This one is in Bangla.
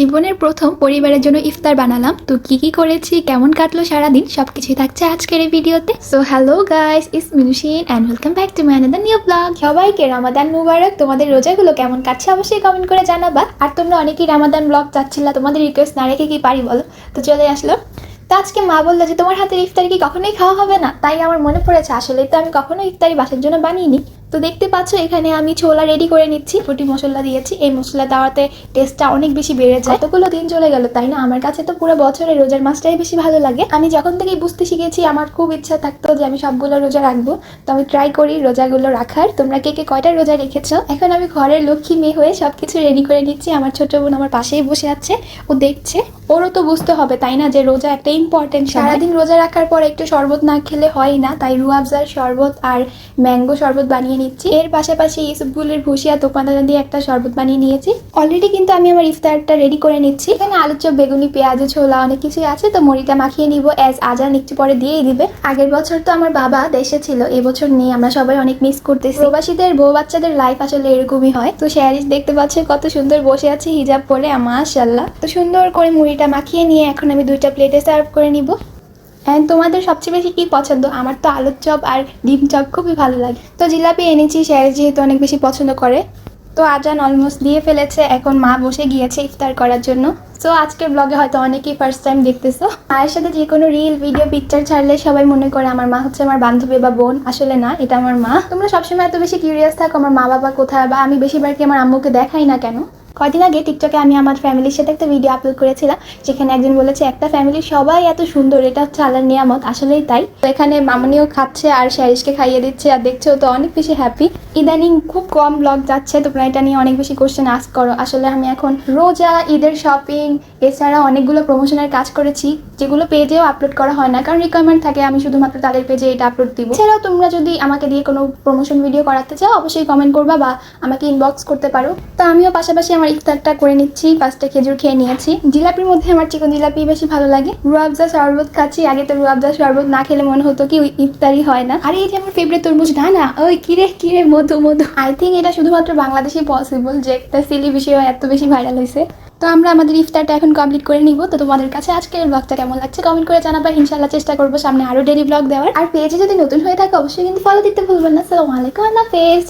জীবনের প্রথম পরিবারের জন্য ইফতার বানালাম। তো কি কি করেছি, কেমন কাটলো সারাদিন, সবকিছুই থাকছে আজকের এই ভিডিওতে। So hello guys is Minushin and welcome back to my another new vlog সবাইকে রামাদান মুবারক তোমাদের রোজাগুলো কেমন কাটছে অবশ্যই কমেন্ট করে জানাবা। আর তোমরা অনেকেই রামাদান ব্লগ চাচ্ছিলা, তোমাদের রিকোয়েস্ট না রেখে কি পারি বলো? তো চলে আসলো। তো আজকে মা বলল যে, তোমার হাতের ইফতারি কি কখনোই খাওয়া হবে না? তাই আমার মনে পড়েছে আসলে তো আমি কখনো ইফতারি বাসার জন্য বানিয়েনি তো দেখতে পাচ্ছ এখানে আমি ছোলা রেডি করে নিচ্ছি। ফুটি মশলা দিয়েছি। এই মশলা দেওয়াতে টেস্টটা অনেক বেশি বেড়ে যায়। কতগুলো দিন চলে গেল তাই না? আমার কাছে তো পুরো বছরে রোজার মাসটাই বেশি ভালো লাগে। আমি যখন থেকেই বুঝতে শিখেছি আমার খুব ইচ্ছা থাকতো যে আমি সবগুলো রোজা রাখব। তো আমি ট্রাই করি রোজাগুলো রাখার। তোমরা কে কে কয়টা রোজা রেখেছো? এখন আমি ঘরের লক্ষ্মী মেয়ে হয়ে সবকিছু রেডি করে নিচ্ছি। আমার ছোট বোন আমার পাশেই বসে আছে। ও দেখছে। ওরও তো বুঝতে হবে তাই না? যে রোজা একটা ইম্পর্টেন্ট সারাদিন রোজা রাখার পর একটু শরবত না খেলে হয় না। তাই রুয়াবজার শরবত আর ম্যাঙ্গো শরবত বানিয়ে নিচ্ছি। এর পাশাপাশি ইসবগুলের ভুসিয়া দোকানদার দিয়ে একটা শরবত বানিয়ে নিয়েছি। অলরেডি কিন্তু আমি আমার ইফতারটা রেডি করে নিচ্ছি। এখানে আলুর চপ বেগুনি, পেঁয়াজ, ছোলা অনেক কিছুই আছে, তো মুড়িটা মাখিয়ে নিব অ্যাজ আজান একটু পরে দিয়েই দিবে। আগের বছর তো আমার বাবা দেশে ছিল, এবছর নেই, আমরা সবাই অনেক মিস করতেছি। প্রবাসীদের, বউ বাচ্চাদের লাইফ আসলে এরকমই হয়। তো শ্যারিস দেখতে পাচ্ছে কত সুন্দর বসে আছে, হিজাব পরে মাশাল্লাহ তো সুন্দর করে মুড়িটা মাখিয়ে নিয়ে এখন আমি দুইটা প্লেটে সার্ভ করে নিব। অ্যান্ড তোমাদের সবচেয়ে বেশি কি পছন্দ? আমার তো আলুর চপ আর ডিম চপ খুবই ভালো লাগে। তো জিলাপি এনেছি, স্যার যেহেতু অনেক বেশি পছন্দ করে। তো আজান অলমোস্ট দিয়ে ফেলেছে, এখন মা বসে গিয়েছে ইফতার করার জন্য। সো আজকের ব্লগে হয়তো অনেকেই ফার্স্ট টাইম দেখতেছো। মায়ের সাথে যে কোনো রিল ভিডিও পিকচার ছাড়লে সবাই মনে করে আমার মা হচ্ছে আমার বান্ধবী বা বোন। আসলে না, এটা আমার মা। তোমরা সবসময় এত বেশি কিউরিয়াস থাকো, আমার মা বাবা কোথায়? বা আমি বেশিরভাগ কি আমার আম্মুকে দেখাই না কেন? কদিন আগে টিকটকে আমি আমার ফ্যামিলির সাথে একটা ভিডিও আপলোড করেছিলাম, যেখানে একজন বলেছে, একটা ফ্যামিলির সবাই এত সুন্দর, এটা হচ্ছে আল্লাহর নিয়ামত। আসলেই তাই। তো এখানে মামনিও খাচ্ছে আর স্যারিসকে খাইয়ে দিচ্ছে, আর দেখছে তো অনেক বেশি হ্যাপি ইদানিং খুব কম ব্লগ যাচ্ছে, তোমরা এটা নিয়ে অনেক বেশি কোশ্চেন আস করো। আসলে আমি এখন রোজা, ঈদের শপিং এছাড়া অনেকগুলো প্রমোশনের কাজ করেছি, যেগুলো পেজেও আপলোড করা হয় না, কারণ রিকোয়ারমেন্ট থাকে, আমি শুধুমাত্র তাদের পেজে এটা আপলোড দিব। এছাড়াও তোমরা যদি আমাকে দিয়ে কোনো প্রমোশন ভিডিও করাতে চাও, অবশ্যই কমেন্ট করবা বা আমাকে ইনবক্স করতে পারো। তো আমিও পাশাপাশি আমার ইফতারটা করে নিচ্ছি, পাঁচটা খেজুর খেয়ে নিয়েছি। জিলাপির মধ্যে আমার চিকন জিলাপি বেশি ভালো লাগে। রুয়াবজা শরবত খাচ্ছি, আগে তো রুয়াবজা শরবত না খেলে মনে হতো কি ইফতারি হয় না। আর এই যে আমার ফেভারিট তরমুজ না না ওই কিরে কিরে মধু মধু। আই থিঙ্ক এটা শুধুমাত্র বাংলাদেশে পসিবল যে একটা সিলি বিষয় এত বেশি ভাইরাল হয়েছে। তো আমরা আমাদের ইফতারটা এখন কমপ্লিট করে নিব। তো তোমাদের কাছে আজকের ব্লগটা কেমন লাগছে কমেন্ট করে জানাবার ইনশাল্লাহ চেষ্টা করব সামনে আরও ডেলি ব্লগ দেওয়ার। আর পেজে যদি নতুন হয়ে থাকে, অবশ্যই কিন্তু ফলো দিতে ভুলবেন না। সালামালাইকুম আল্লাহ হাফেজ।